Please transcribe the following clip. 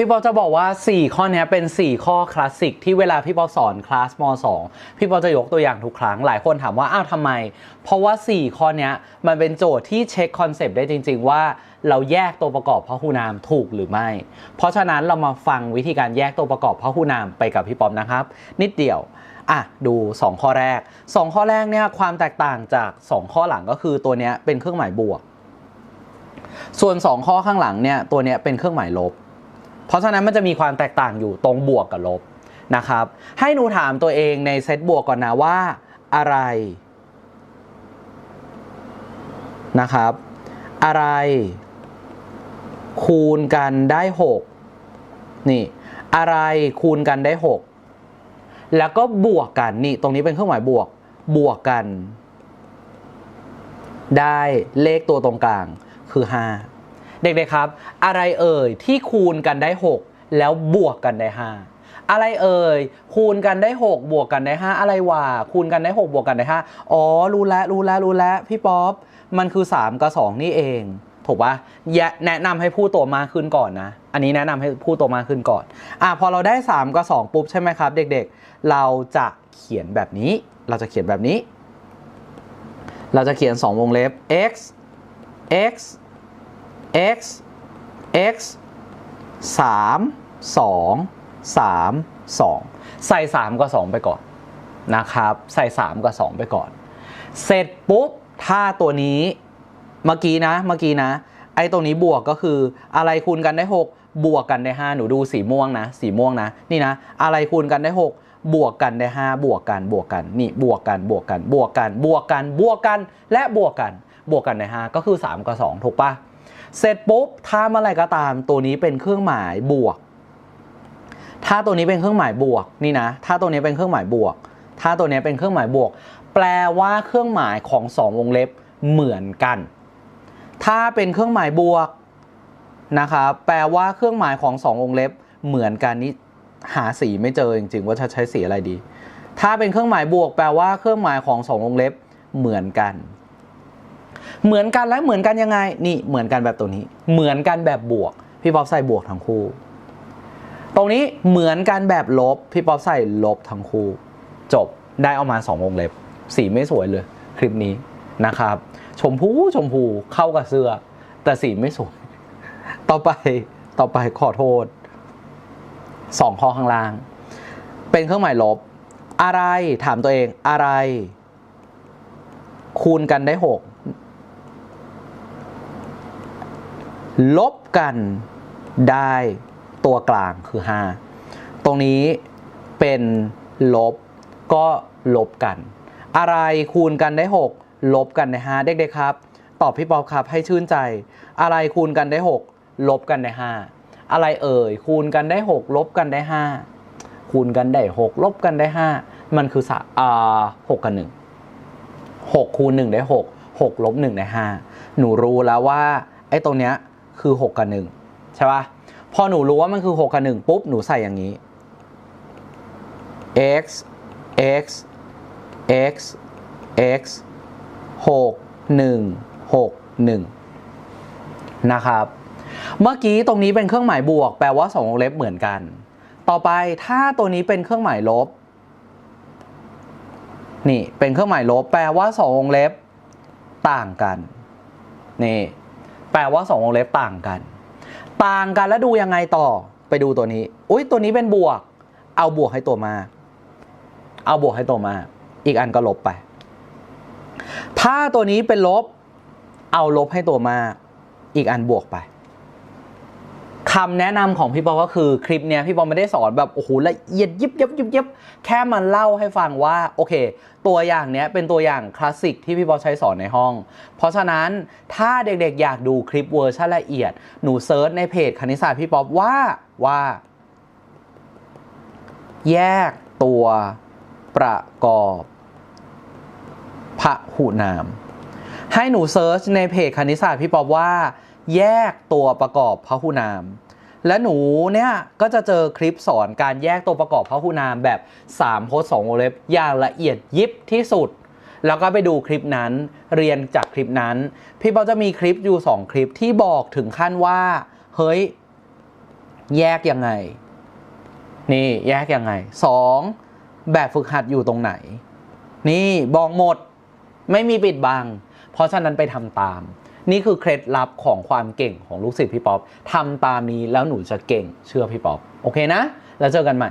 พี่ปอจะบอกว่า 4 ข้อนี้เป็น 4 ข้อคลาสสิกที่เวลาพี่ปอสอนคลาสม 2 พี่ปอจะยกตัวอย่างทุกครั้งหลายคนถามว่าอ้าวทำไม เพราะว่า 4 ข้อนี้มันเป็นโจทย์ที่เช็คคอนเซปต์ได้จริง ๆ ว่าเราแยกตัวประกอบพหูนามถูกหรือไม่ เพราะฉะนั้นเรามาฟังวิธีการแยกตัวประกอบพหูนามไปกับพี่ปอมนะครับ นิดเดียวอะดู 2 ข้อแรก 2 ข้อแรกเนี่ยความแตกต่างจาก 2 ข้อหลังก็คือตัวเนี้ยเป็นเครื่องหมายบวก ส่วน 2 ข้อข้างหลังเนี่ยตัวเนี้ยเป็นเครื่องหมายลบ เพราะฉะนั้นมันจะมีความแตกต่างอยู่ตรงบวกกับลบนะครับ ให้หนูถามตัวเองในเซตบวกก่อนนะว่าอะไรนะครับ อะไร คูณกันได้ 6 นี่ อะไรคูณกันได้ 6 แล้วก็บวกกันนี่ตรงนี้เป็นเครื่องหมายบวกบวกกัน ได้เลขตัวตรงกลางคือ 5 เด็กๆครับ อะไรเอ่ยที่คูณกันได้ 6 แล้วบวกกันได้ 5 อะไรเอ่ยคูณกันได้ 6 บวกกันได้ 5 อะไรวะคูณกันได้ 6 บวกกันได้ 5 อ๋อ รู้แล้วรู้แล้วรู้แล้วพี่ป๊อปมันคือ 3 กับ 2 นี่เอง ถูกปะแยะแนะนำให้พูดตัวมากขึ้นก่อนนะ อันนี้แนะนำให้พูดตัวมากขึ้นก่อนอะพอเราได้ 3 กับ 2 ปุ๊บใช่ไหมครับ เด็กๆ เราจะเขียนแบบนี้ เราจะเขียนแบบนี้ เราจะเขียน 2 วงเล็บ x x x x 3 2 3 2 ใส่ 3 กับ 2 ไปก่อนนะครับ ใส่ 3 กับ 2 ไปก่อน เสร็จปุ๊บ ถ้าตัวนี้เมื่อกี้นะเมื่อกี้นะ ไอ้ตรงนี้บวกก็คืออะไรคูณกันได้ 6 บวกกันได้ 5 หนูดูสีม่วงนะ สีม่วงนะ นี่นะ อะไรคูณกันได้ 6บวกกันได้ 5 บวกกันบวกกันนี่บวกกันบวกกันบวกกันบวกกันบวกกันและบวกกัน บวกกันได้ 5 ก็คือ 3 กับ 2 ถูกปะ เสร็จปุ๊บถ้าเมื่อไรก็ตามตัวนี้เป็นเครื่องหมายบวก ถ้าตัวนี้เป็นเครื่องหมายบวกนี่นะ ถ้าตัวนี้เป็นเครื่องหมายบวก ถ้าตัวนี้เป็นเครื่องหมายบวก แปลว่าเครื่องหมายของสองวงเล็บเหมือนกัน ถ้าเป็นเครื่องหมายบวกนะครับแปลว่าเครื่องหมายของสองวงเล็บเหมือนกันนี่หาสีไม่เจอจริงๆว่าจะใช้สีอะไรดี ถ้าเป็นเครื่องหมายบวก แปลว่าเครื่องหมายของสองวงเล็บเหมือนกัน เหมือนกันและเหมือนกันยังไง นี่เหมือนกันแบบตัวนี้ เหมือนกันแบบบวก พี่ป๊อปใส่บวกทั้งคู่ ตรงนี้เหมือนกันแบบลบ พี่ป๊อปใส่ลบทั้งคู่ จบได้ออกมา2วงเล็บ สีไม่สวยเลย คลิปนี้นะครับ ชมพูชมพูเข้ากับเสื้อ แต่สีไม่สวย ต่อไปต่อไปขอโทษสองข้อข้างล่าง เป็นเครื่องหมายลบ อะไรถามตัวเองอะไร คูณกันได้ 6 ลบกันได้ตัวกลางคือ 5 ตรงนี้เป็นลบก็ลบกัน อะไรคูณกันได้ 6 ลบกันได้5เด็กๆครับ ตอบพี่ป๊อปครับให้ชื่นใจ อะไรคูณกันได้ 6 ลบกันได้ 5 อะไรเอ่ยคูณกันได้ 6 ลบกันได้ 5 คูณกันได้ 6 ลบกันได้ 5 มันคือสะอ่าหกกับหนึ่งหกคูณหนึ่งได้หกหกลบหนึ่งได้ห้าหนูรู้แล้วว่าไอ้ตรงเนี้ย คือ 6 กับ 1 ใช่ปะพอหนูรู้ว่ามันคือ 6 กับ 1 ปุ๊บ หนูใส่อย่างนี้ x x x x 6 1 6 1 นะครับ เมื่อกี้ตรงนี้เป็นเครื่องหมายบวก แปลว่า2วงเล็บเหมือนกัน ต่อไปถ้าตัวนี้เป็นเครื่องหมายลบ นี่เป็นเครื่องหมายลบ แปลว่า2วงเล็บต่างกัน นี่ แปลว่า 2 วงเล็บต่างกัน ต่างกันแล้วดูยังไงต่อไปดูตัวนี้ อุ้ยตัวนี้เป็นบวก เอาบวกให้ตัวมา เอาบวกให้ตัวมา อีกอันก็ลบไป ถ้าตัวนี้เป็นลบ เอาลบให้ตัวมา อีกอันบวกไป คำแนะนำของพี่ปอก็คือคลิปเนี้ยพี่ปอไม่ได้สอนแบบโอ้โหละเอียดยิบยับยิบยับแค่มันเล่าให้ฟังว่าโอเค ตัวอย่างเนี้ยเป็นตัวอย่างคลาสสิกที่พี่ปอใช้สอนในห้อง เพราะฉะนั้นถ้าเด็กๆ อยากดูคลิปเวอร์ชันละเอียด หนูเซิร์ชในเพจคณิตศาสตร์พี่ป๊อปว่าว่า แยกตัวประกอบพหุนาม ให้หนูเซิร์ชในเพจคณิตศาสตร์พี่ป๊อปว่าแยกตัวประกอบพหุนาม และหนูเนี่ยก็จะเจอคลิปสอนการแยกตัวประกอบพหุนามแบบ3โพสต์2วงเล็บอย่างละเอียดยิบที่สุด แล้วก็ไปดูคลิปนั้นเรียนจากคลิปนั้น พี่ป๊อปจะมีคลิปอยู่ 2 คลิปที่บอกถึงขั้นว่า เฮ้ย แยกยังไง นี่แยกยังไงสองแบบฝึกหัดอยู่ตรงไหน นี่บอกหมดไม่มีปิดบัง เพราะฉะนั้นไปทำตาม นี่คือเคล็ดลับของความเก่งของลูกศิษย์พี่ป๊อปทำตามนี้แล้วหนูจะเก่งเชื่อพี่ป๊อปโอเคนะ แล้วเจอกันใหม่